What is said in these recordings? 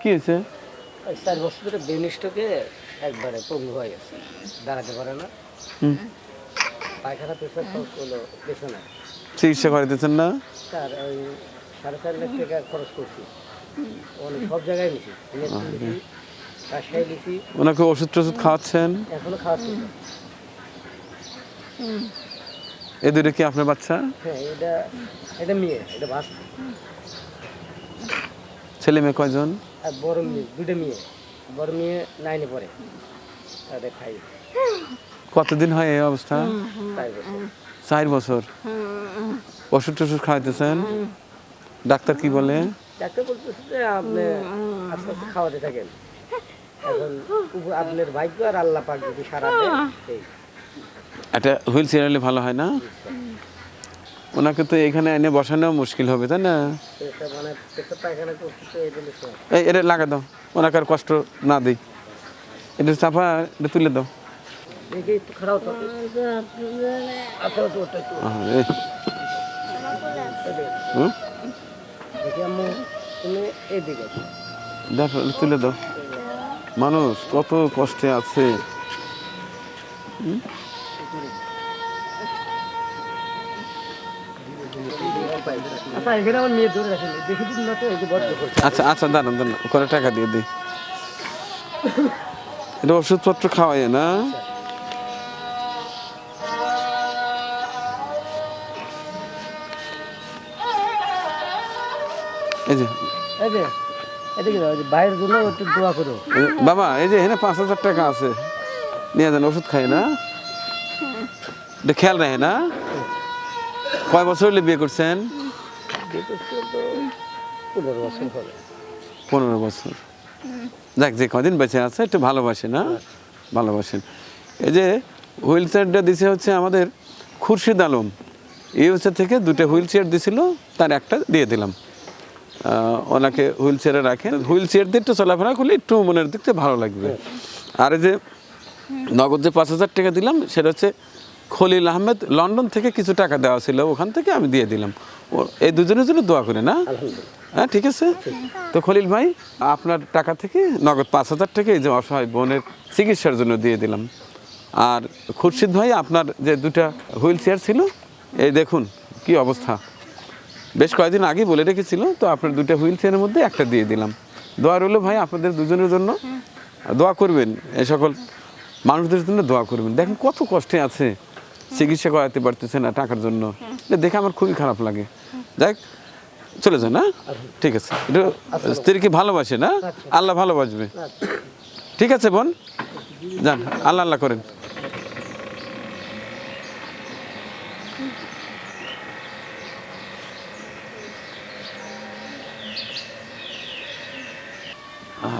কি হয়েছে? ওই চার বছর ধরে বেনিষ্টকে একবারে পঙ্গু হয়ে গেছে। দাঁড়াতে পারে না। হুম। পায়খানা পেশাব সব হলো পেছনে চিকিৎসা করে দিচ্ছেন না? তার ওই সাড়ে চার লাখ টাকা খরচ করছি। অনেক সব জায়গায় নিছি। নেত্রী রাজশাহী নিছি। ওনাকে ওষুধ টষুধ খাওয়াচ্ছেন? এখনও খাওয়াচ্ছি। এ দুটো কি আপনার বাচ্চা? হ্যাঁ এটা এটা মেয়ে এটা ভাস ছেলে মেয়ে কয়জন? আর বড় মেয়ে দুটো মেয়ে। বড় মেয়ে নাইনে পড়ে। তাদের খাই কতদিন হয় এই অবস্থা? চার বছর। ওষুধ টষুধ খাওয়াইতেছেন? ডাক্তার কি বলে? ডাক্তার বলতেছে যে আপনি আস্তে আস্তে খাওয়াতে থাকেন। এখন আপনার ভাগ্য আর আল্লাহ পাক যদি সারা দেয় একটা হুইল চেয়ার হলে ভালো হয় না? ওনাকে তো এখানে এনে বসানো মুশকিল হবে, তাই না? এই, এটা লাগা দাও। ওনাকে আর কষ্ট না দিই। এটা চাপা, এটা তুলে দাও। তুলে দাও। মানুষ কত কষ্টে আছে। করছে আচ্ছা আচ্ছা দাঁড়ান দাঁড়ান ওখানে টাকা দিয়ে দিই। এটা ওষুধপত্র খাওয়াই না? এই যে। করো। বাবা এই যে এখানে পাঁচ হাজার টাকা আছে। নিয়ে যান ওষুধ খাই না? খেয়াল রাখে না? কয় বছর হলে বিয়ে করছেন? পনেরো বছর যাক যে কদিন বেঁচে আছে একটু ভালোবাসে না? ভালোবাসেন। এই যে হুইল চেয়ারটা দিছে হচ্ছে আমাদের খুরশিদ আলম। এই হচ্ছে থেকে দুটো হুইল চেয়ার দিছিল তার একটা দিয়ে দিলাম। ওনাকে হুইল চেয়ারে রাখেন হুইল চেয়ার দিয়ে একটু চলাফেরা করলে একটু মনের দিকতে ভালো লাগবে। আর এই যে নগদ যে পাঁচ হাজার টাকা দিলাম সেটা হচ্ছে খলিল আহমেদ লন্ডন থেকে কিছু টাকা দেওয়া ছিল ওখান থেকে আমি দিয়ে দিলাম। ও এই দুজনের জন্য দোয়া করে না? হ্যাঁ ঠিক আছে? তো খলিল ভাই আপনার টাকা থেকে নগদ পাঁচ হাজার টাকা এই যে অসহায় বোনের চিকিৎসার জন্য দিয়ে দিলাম। আর খুরশিদ ভাই আপনার যে দুটা হুইল চেয়ার ছিল এই দেখুন কি অবস্থা। বেশ কয়েকদিন আগেই বলে রেখেছিল তো আপনার দুটো হুইল চেয়ারের মধ্যে একটা দিয়ে দিলাম। দোয়া রইল ভাই আপনাদের দুজনের জন্য। দোয়া করবেন এই সকল মানুষদের জন্য দোয়া করবেন। দেখেন কত কষ্টে আছে। চিকিৎসা করাতে পারতেছে না টাকার জন্য। দেখে আমার খুবই খারাপ লাগে। দেখ চলে যান না ঠিক আছে। এটা স্ত্রীকে ভালোবাসে না? আল্লাহ ভালোবাসবে। ঠিক আছে বোন? যান আল্লাহ আল্লাহ করেন।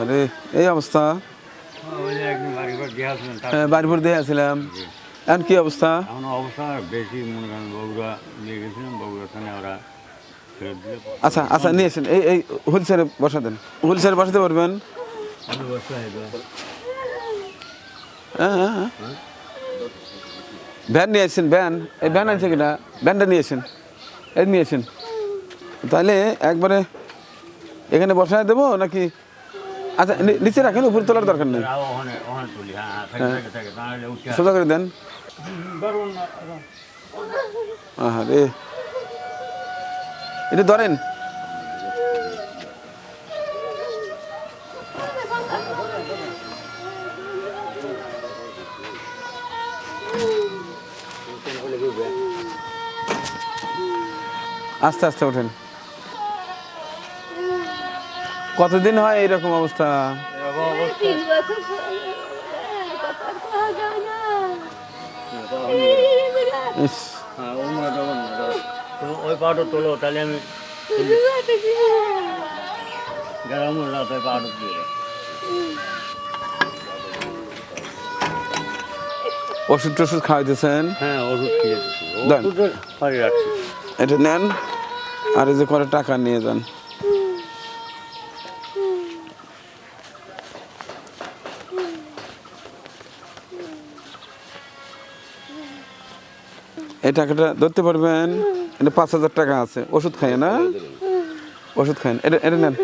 আরে এই অবস্থা। হ্যাঁ, বাড়িপুর দিয়ে আসছিলাম এখন কি অবস্থা? এখন অবস্থা বেশি মনে করেন বগুড়া নিয়ে গেছিলাম বগুড়া থানে ওরা আচ্ছা আচ্ছা নিয়ে আসেন এই এই হুইল চেয়ারে বসা দেন হুইল চেয়ারে বসাতে পারবেন? হ্যাঁ হ্যাঁ হ্যাঁ। ভ্যান নিয়ে আসছেন ভ্যান। এই ভ্যান আছে কিনা? ভ্যানটা নিয়ে আসেন এই নিয়ে আসেন তাহলে একবারে এখানে বসায় দেবো নাকি? আচ্ছা নিচে রাখেন উপরে তোলার দরকার নেই। সোজা করে দেন। আরে এটা ধরেন। আস্তে আস্তে ওঠেন। কতদিন হয় এইরকম অবস্থা? তো ওই পাউডার তোলো তাহলে আমি না পাউডার দিয়ে ওষুধ টষুধ খাওয়াইতেছেন? হ্যাঁ ওষুধ খেয়েছি। এটা নেন আর এই যে করে টাকা নিয়ে যান। এই টাকাটা ধরতে পারবেন। এটা পাঁচ হাজার টাকা আছে। ওষুধ খাই না? ওষুধ খাই এটা এটা নেন।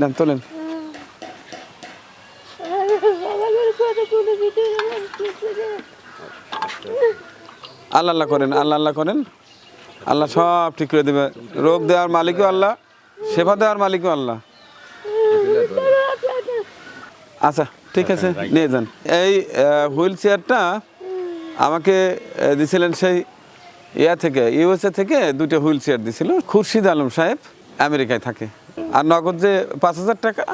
নেন, তোলেন। আল্লাহ আল্লাহ করেন, আল্লাহ আল্লাহ করেন। আল্লাহ সব ঠিক করে দেবে। রোগ দেওয়ার মালিকও আল্লাহ, সেবা দেওয়ার মালিকও আল্লাহ। আচ্ছা ঠিক আছে, নিয়ে যান। এই হুইল চেয়ারটা আমাকে দিছিলেন সেই ইয়া থেকে ইউএসএ থেকে দুটো হুইল চেয়ার দিছিল। খুরশিদ আলম সাহেব আমেরিকায় থাকে। আর নগদ যে পাঁচ হাজার টাকা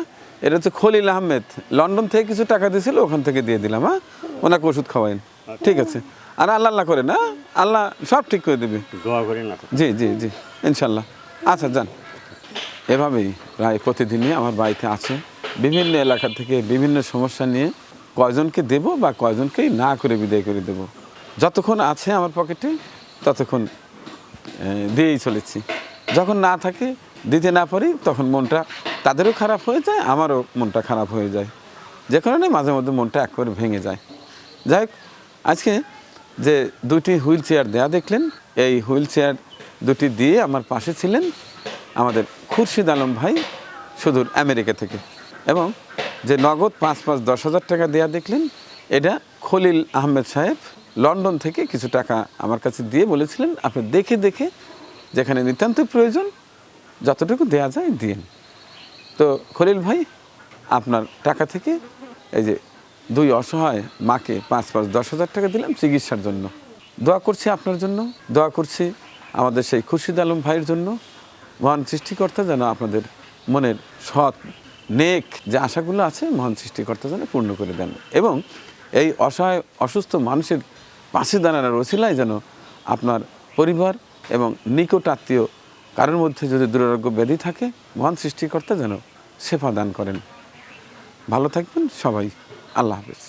এটা হচ্ছে খলিল আহমেদ। লন্ডন থেকে কিছু টাকা দিয়েছিল ওখান থেকে দিয়ে দিলাম হ্যাঁ? ওনাকে ওষুধ খাওয়াইন। ঠিক আছে। আর আল্লাহ আল্লাহ করে না আল্লাহ সব ঠিক করে দেবে। জি জি জি ইনশাল্লাহ। আচ্ছা যান। এভাবেই প্রায় প্রতিদিনই আমার বাড়িতে আছে। বিভিন্ন এলাকা থেকে বিভিন্ন সমস্যা নিয়ে কয়জনকে দেব বা কয়জনকেই না করে বিদায় করে দেব। যতক্ষণ আছে আমার পকেটে ততক্ষণ দিয়েই চলেছি। যখন না থাকে, দিতে না পারি, তখন মনটা তাদেরও খারাপ হয়ে যায়, আমারও মনটা খারাপ হয়ে যায়। যে কারণে মাঝে মধ্যে মনটা একবারে ভেঙে যায়। যাই আজকে যে দুটি হুইল চেয়ার দেয়া দেখলেন, এই হুইল চেয়ার দুটি দিয়ে আমার পাশে ছিলেন আমাদের খুরশিদ আলম ভাই, সুদূর আমেরিকা থেকে। এবং যে নগদ পাঁচ পাঁচ দশ হাজার টাকা দেয়া দেখলেন, এটা খলিল আহমেদ সাহেব লন্ডন থেকে কিছু টাকা আমার কাছে দিয়ে বলেছিলেন, আপনি দেখে দেখে যেখানে নিতান্ত প্রয়োজন, যতটুকু দেয়া যায় দিন। তো খলিল ভাই, আপনার টাকা থেকে এই যে দুই অসহায় মাকে পাঁচ পাঁচ দশ হাজার টাকা দিলাম চিকিৎসার জন্য। দোয়া করছি আপনার জন্য, দোয়া করছি আমাদের সেই খুরশিদ আলম ভাইয়ের জন্য। মহান সৃষ্টিকর্তা যেন আপনাদের মনের সৎ নেক যে আশাগুলো আছে মহান সৃষ্টিকর্তা যেন পূর্ণ করে দেন। এবং এই অসহায়, অসুস্থ মানুষের পাশে দাঁড়ানোর ওসিলায় যেন আপনার পরিবার এবং নিকট আত্মীয় কারোর মধ্যে যদি দুরারোগ্য ব্যাধি থাকে, মহান সৃষ্টিকর্তা যেন সেফা দান করেন। ভালো থাকবেন সবাই। আল্লাহ হাফেজ।